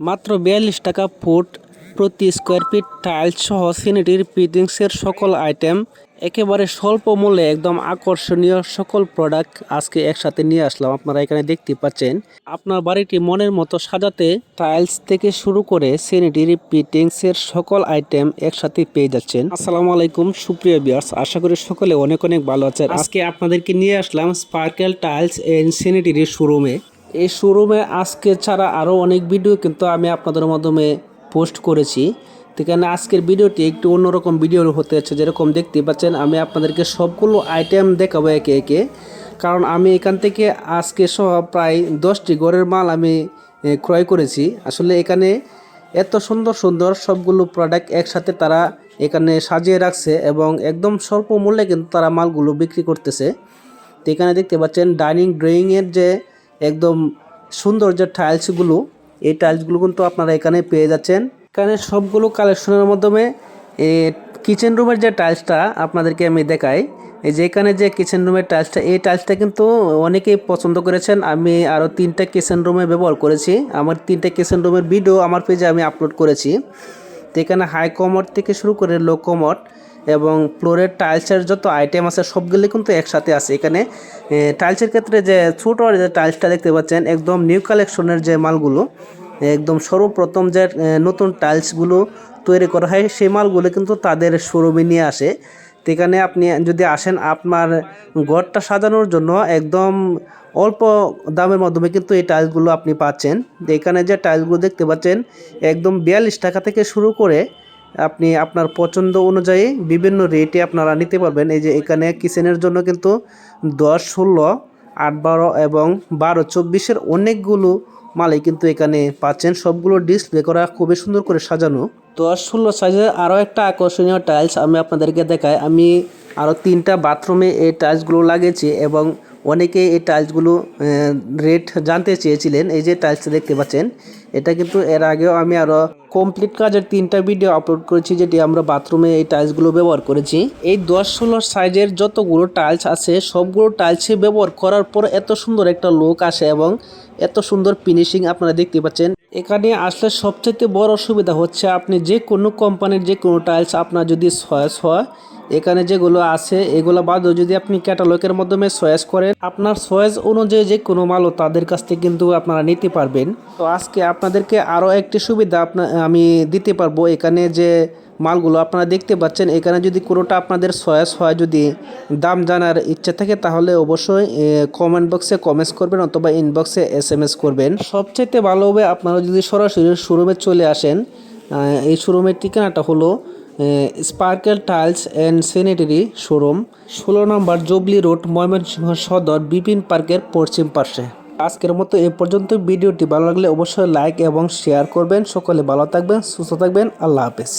মাত্র বিয়াল্লিশ টাকা ফুট প্রতি স্কোয়ার ফিট টাইলস সহ সিনিটির ফিটিংসের সকল আইটেম একেবারে স্বল্প মূল্যে একদম আকর্ষণীয় সকল প্রোডাক্ট আজকে একসাথে নিয়ে আসলাম। আপনারা এখানে দেখতে পাচ্ছেন, আপনার বাড়িটি মনের মতো সাজাতে টাইলস থেকে শুরু করে সিনিটির ফিটিংসের সকল আইটেম একসাথে পেয়ে যাচ্ছেন। আসসালামু আলাইকুম, সুপ্রিয় বিয়ার্স আশা করি সকলে অনেক অনেক ভালো আছেন। আজকে আপনাদেরকে নিয়ে আসলাম স্পার্কেল টাইলস এন্ড সিনিটির শোরুমে। এই শোরুমে আজকে ছাড়া আরও অনেক ভিডিও কিন্তু আমি আপনাদের মাধ্যমে পোস্ট করেছি। এখানে আজকের ভিডিওটি একটু অন্যরকম ভিডিও হতে যাচ্ছে, যেরকম দেখতে পাচ্ছেন, আমি আপনাদেরকে সবগুলো আইটেম দেখাবো একে একে। কারণ আমি এখান থেকে আজকে সহ প্রায় দশটি গড়ের মাল আমি ক্রয় করেছি। আসলে এখানে এত সুন্দর সুন্দর সবগুলো প্রোডাক্ট একসাথে তারা এখানে সাজিয়ে রাখছে এবং একদম স্বল্প মূল্যে কিন্তু তারা মালগুলো বিক্রি করতেছে। তো এখানে দেখতে পাচ্ছেন ডাইনিং ড্রয়িংয়ের যে একদম সুন্দর যে টাইলসগুলো এই টাইলসগুলো কিন্তু আপনারা এখানে পেয়ে যাচ্ছেন। এখানে সবগুলো কালেকশনের মাধ্যমে কিচেন রুমের যে টাইলসটা আপনাদেরকে আমি দেখাই, এই যে এখানে যে কিচেন রুমের টাইলসটা এই টাইলসটা কিন্তু অনেকেই পছন্দ করেছেন। আমি আরও তিনটা কিচেন রুমে ব্যবহার করেছি। আমার তিনটা কিচেন রুমের ভিডিও আমার পেজে আমি আপলোড করেছি। তো এখানে হাই কমোড থেকে শুরু করে লো কমোড এবং ফ্লোরের টাইলসের যত আইটেম আছে, সবগুলি কিন্তু একসাথে আছে। এখানে টাইলসের ক্ষেত্রে যে ছোটো যে টাইলসটা দেখতে পাচ্ছেন, একদম নিউ কালেকশনের যে মালগুলো, একদম সর্বপ্রথম যে নতুন টাইলসগুলো তৈরি করা হয়, সেই মালগুলো কিন্তু তাদের শোরুমে নিয়ে আসে। তো এখানে আপনি যদি আসেন, আপনার ঘরটা সাজানোর জন্য একদম অল্প দামের মাধ্যমে কিন্তু এই টাইলসগুলো আপনি পাচ্ছেন। এখানে যে টাইলসগুলো দেখতে পাচ্ছেন, একদম বিয়াল্লিশ টাকা থেকে শুরু করে আপনি আপনার পছন্দ অনুযায়ী বিভিন্ন রেটে আপনারা নিতে পারবেন। এই যে এখানে কিচেনের জন্য কিন্তু দশ, ষোলো, আট, বারো এবং বারো, চব্বিশের অনেকগুলো মালই কিন্তু এখানে পাচ্ছেন। সবগুলো ডিসপ্লে করা খুবই সুন্দর করে সাজানো। দশ, ষোলো সাইজের আরও একটা আকর্ষণীয় টাইলস আমি আপনাদেরকে দেখাই। আমি আরও তিনটা বাথরুমে এই টাইলসগুলো লাগিয়েছি এবং অনেকেই এই টাইলসগুলো রেট জানতে চেয়েছিলেন, এই যে টাইলসটা দেখতে পাচ্ছেন, এটা কিন্তু এর আগেও আমি আরও কমপ্লিট কাজের তিনটা ভিডিও আপলোড করেছি, যেটি আমরা বাথরুমে এই টাইলসগুলো ব্যবহার করেছি। এই দশ ষোলো সাইজের যতগুলো টাইলস আছে, সবগুলো টাইলসে ব্যবহার করার পর এত সুন্দর একটা লুক আসে এবং এত সুন্দর ফিনিশিং আপনারা দেখতে পাচ্ছেন। এখানে আসলে সবচেয়ে বড় অসুবিধা হচ্ছে আপনি যে কোনো কোম্পানির যে কোনো টাইলস আপনার যদি চয়েস হয় এখানে যেগুলো আছে, এগুলো বাদেও যদি আপনি ক্যাটালগের মাধ্যমে চয়েস করেন, আপনার চয়েস অনুযায়ী যে কোনো মালও তাদের কাছ থেকে কিন্তু আপনারা নিতে পারবেন। তো আজকে আপনাদেরকে আরও একটি সুবিধা আপনার আমি দিতে পারব এখানে যে মালগুলো আপনারা দেখতে পাচ্ছেন। এখানে যদি কোনোটা আপনাদের চয়েস হয়, যদি দাম জানার ইচ্ছা থাকে, তাহলে অবশ্যই কমেন্ট বক্সে কমেন্টস করবেন অথবা ইনবক্সে এস এম এস করবেন। সবচাইতে ভালো হবে আপনারা যদি সরাসরি শোরুমে চলে আসেন এই শোরুমের ঠিকানাটা হলো Sparkle tiles and sanitary showroom ষোলো নম্বর জুবলি রোড, ময়মনসিংহ সদর, বিপিন পার্কের পশ্চিম পার্শ্বে আজকের মতো এ পর্যন্ত ভিডিওটি ভালো লাগলে অবশ্যই লাইক এবং শেয়ার করবেন। সকলে ভালো থাকবেন, সুস্থ থাকবেন। আল্লাহ হাফেজ।